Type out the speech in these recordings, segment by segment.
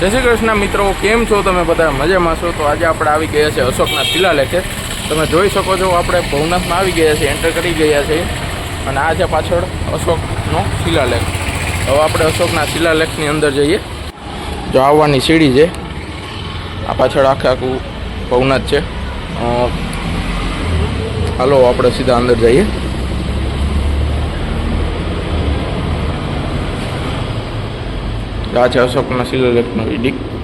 જય શ્રી કૃષ્ણ મિત્રો, કેમ છો તમે બધા? મજામાં છો? તો આજે આપણે આવી ગયા છે અશોકના શિલાલેખે તમે જોઈ શકો છો, આપણે ભવનાથમાં આવી ગયા છીએ એન્ટર કરી ગયા છીએ. અને આ છે પાછળ અશોકનો શિલાલેખ હવે આપણે અશોકના શિલાલેખની અંદર જઈએ. જો આવવાની સીડી છે, આ પાછળ આખે આખું ભવનાથ છે. હાલો, આપણે સીધા અંદર જઈએ. આ અશોકના શિલાલેખનો એડિક્ટ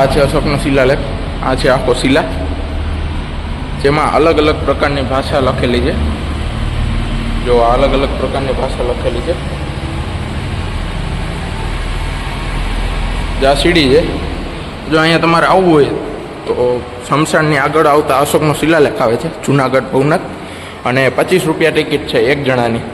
આ છે અશોકનો શિલાલેખ. આ છે આખો શિલા. જેમાં અલગ અલગ પ્રકારની ભાષા લખેલી છે. જો અલગ અલગ પ્રકારની ભાષા લખેલી છે. જે આ સીડી છે, જો અહીંયા તમારે આવવું હોય તો સમસાણની આગળ આવતા અશોકનો શિલાલેખ આવે છે, જુનાગઢ ભવનાથ, અને પચીસ રૂપિયા ટિકિટ છે એક જણાની.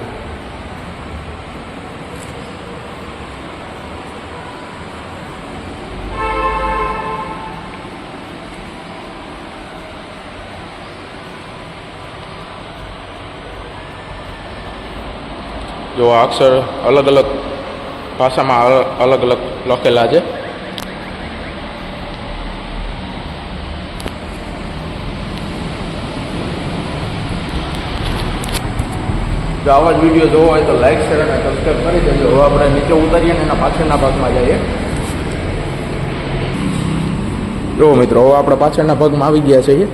જો આ અક્ષર અલગ અલગ ભાષામાં અલગ અલગ લખેલા છે. જો આવા જ વીડિયો જોવો હોય તો લાઈક શેર અને સબસ્ક્રાઈબ કરી દેજો. હવે આપણે નીચે ઉતારીએ અને એના પાછળના ભાગમાં જઈએ. જો મિત્રો, હવે આપણે પાછળના ભાગમાં આવી ગયા છીએ.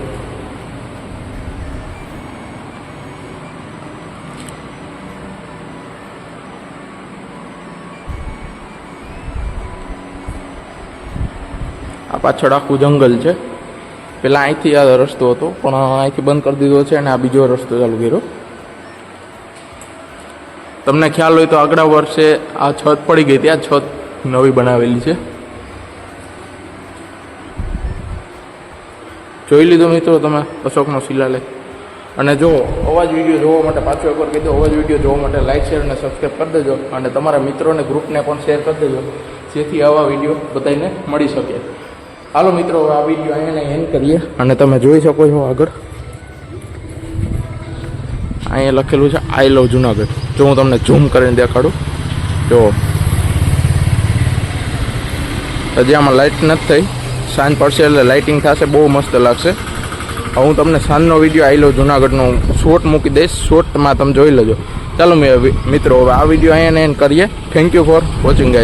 આ પાછળ આખું જંગલ છે. પેલા અહીંથી આ રસ્તો હતો, પણ અહીંથી બંધ કરી દીધો છે અને આ બીજો રસ્તો ચાલુ કર્યો. તમને ખ્યાલ હોય તો આગલા વર્ષે આ છત પડી ગઈ ત્યાં છત નવી બનાવેલી છે. જોઈ લીધો મિત્રો તમે અશોકનો શિલાલેખ. અને જો અવાજ વીડિયો જોવા માટે પાછો એકવાર કહી દો અવાજ વીડિયો જોવા માટે લાઇક શેર અને સબસ્ક્રાઈબ કરી દેજો. અને તમારા મિત્રોને ગ્રુપને પણ શેર કરી દેજો. જેથી આવા વીડિયો બધાને મળી શકે. હાલો મિત્રો આ વીડિયો અહીંયા એન્ડ કરીએ. અને તમે જોઈ શકો છો આગળ. અહીંયા લખેલું છે આઈ લવ જુનાગઢ. જો હું તમને ઝૂમ કરીને દેખાડું, જો. હજી આમાં લાઇટ નથી થઈ. સાંજ પડશે એટલે લાઇટિંગ થશે, બહુ મસ્ત લાગશે. હું તમને સાંજનો વીડિયો આઈ લવ જુનાગઢનો શોર્ટ મૂકી દઈશ. શોર્ટમાં તમે જોઈ લેજો. ચાલો મિત્રો, હવે આ વીડિયો અહીંયા એન્ડ કરીએ. Thank you for watching guys